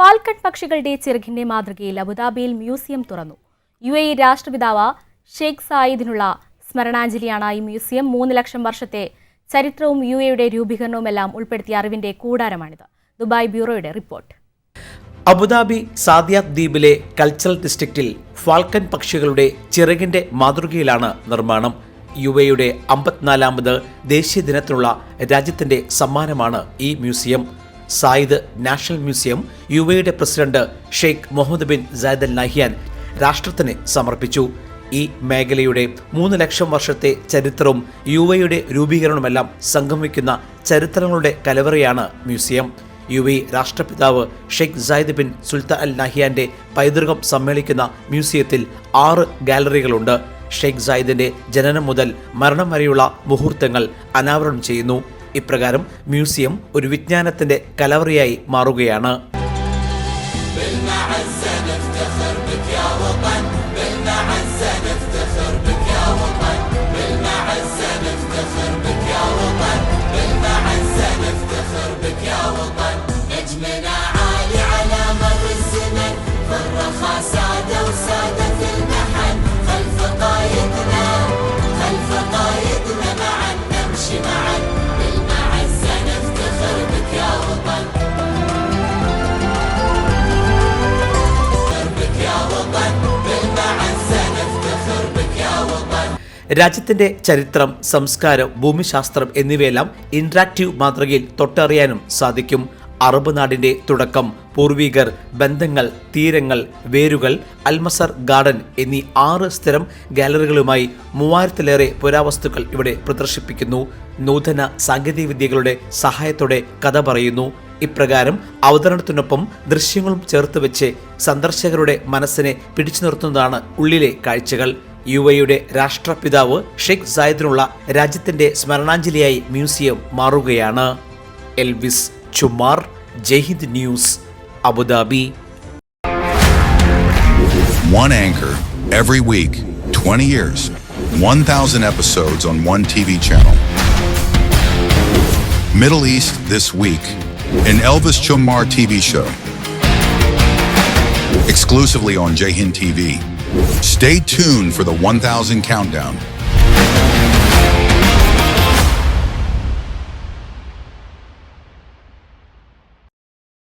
Falcon പക്ഷികളുടെ ചിറകിന്റെ മാതൃകയിൽ അബുദാബിയിൽ മ്യൂസിയം തുറന്നു. യു എ രാഷ്ട്രപിതാവ് ഷെയ്ഖ് സായിദിനുള്ള സ്മരണാഞ്ജലിയാണ് ഈ മ്യൂസിയം. മൂന്ന് ലക്ഷം വർഷത്തെ ചരിത്രവും യു എയുടെ രൂപീകരണവുമെല്ലാം ഉൾപ്പെടുത്തിയ അറിവിന്റെ കൂടാരമാണിത്. ദുബായ് ബ്യൂറോയുടെ റിപ്പോർട്ട്. അബുദാബി സാദിയാത്ത് ദ്വീപിലെ കൾച്ചറൽ ഡിസ്ട്രിക്റ്റിൽ ഫാൽക്കൻ പക്ഷികളുടെ ചിറകിന്റെ മാതൃകയിലാണ് നിർമ്മാണം. യു എയുടെ അമ്പത്തിനാലാമത് ദേശീയ ദിനത്തിനുള്ള രാജ്യത്തിന്റെ സമ്മാനമാണ് ഈ museum. Zayed national museum U എയുടെ president Sheikh Mohamed bin Zayed Al Nahyan രാഷ്ട്രത്തിന് സമർപ്പിച്ചു. ഈ മേഖലയുടെ മൂന്ന് ലക്ഷം വർഷത്തെ ചരിത്രവും യു എയുടെ രൂപീകരണവുമെല്ലാം സംഗമിക്കുന്ന ചരിത്രങ്ങളുടെ കലവറയാണ് മ്യൂസിയം. യു എ രാഷ്ട്രപിതാവ് Sheikh Zayed bin Sultan Al നഹിയാന്റെ പൈതൃകം സമ്മേളിക്കുന്ന മ്യൂസിയത്തിൽ ആറ് ഗാലറികളുണ്ട്. ഷെയ്ഖ് സായിദിന്റെ ജനനം മുതൽ മരണം വരെയുള്ള മുഹൂർത്തങ്ങൾ അനാവരണം ചെയ്യുന്നു. ഇപ്രകാരം മ്യൂസിയം ഒരു വിജ്ഞാനത്തിന്റെ കലവറയായി മാറുകയാണ് نجمنا രാജ്യത്തിന്റെ ചരിത്രം സംസ്കാരം ഭൂമിശാസ്ത്രം എന്നിവയെല്ലാം ഇന്ററാക്റ്റീവ് മാതൃകയിൽ തൊട്ടറിയാനും സാധിക്കും. അറബ് നാടിന്റെ തുടക്കം പൂർവീകർ ബന്ധങ്ങൾ തീരങ്ങൾ വേരുകൾ അൽമസർ ഗാർഡൻ എന്നീ ആറ് സ്ഥിരം ഗാലറികളുമായി മൂവായിരത്തിലേറെ പുരാവസ്തുക്കൾ ഇവിടെ പ്രദർശിപ്പിക്കുന്നു. നൂതന സാങ്കേതികവിദ്യകളുടെ സഹായത്തോടെ കഥ പറയുന്നു. ഇപ്രകാരം അവതരണത്തിനൊപ്പം ദൃശ്യങ്ങളും ചേർത്ത് വെച്ച് സന്ദർശകരുടെ മനസ്സിനെ പിടിച്ചു നിർത്തുന്നതാണ് ഉള്ളിലെ കാഴ്ചകൾ. യു എയുടെ രാഷ്ട്രപിതാവ് ഷെയ്ഖ് സായദിനുള്ള രാജ്യത്തിന്റെ സ്മരണാഞ്ജലിയായി മ്യൂസിയം മാറുകയാണ് Elvis Chummar Jaihind news Abu Dhabi One anchor every week, 20 years, 1,000 episodes on one TV channel. Middle East This Week, an Elvis Chumar TV show. Exclusively on Jahin TV. Stay tuned for the 1,000 countdown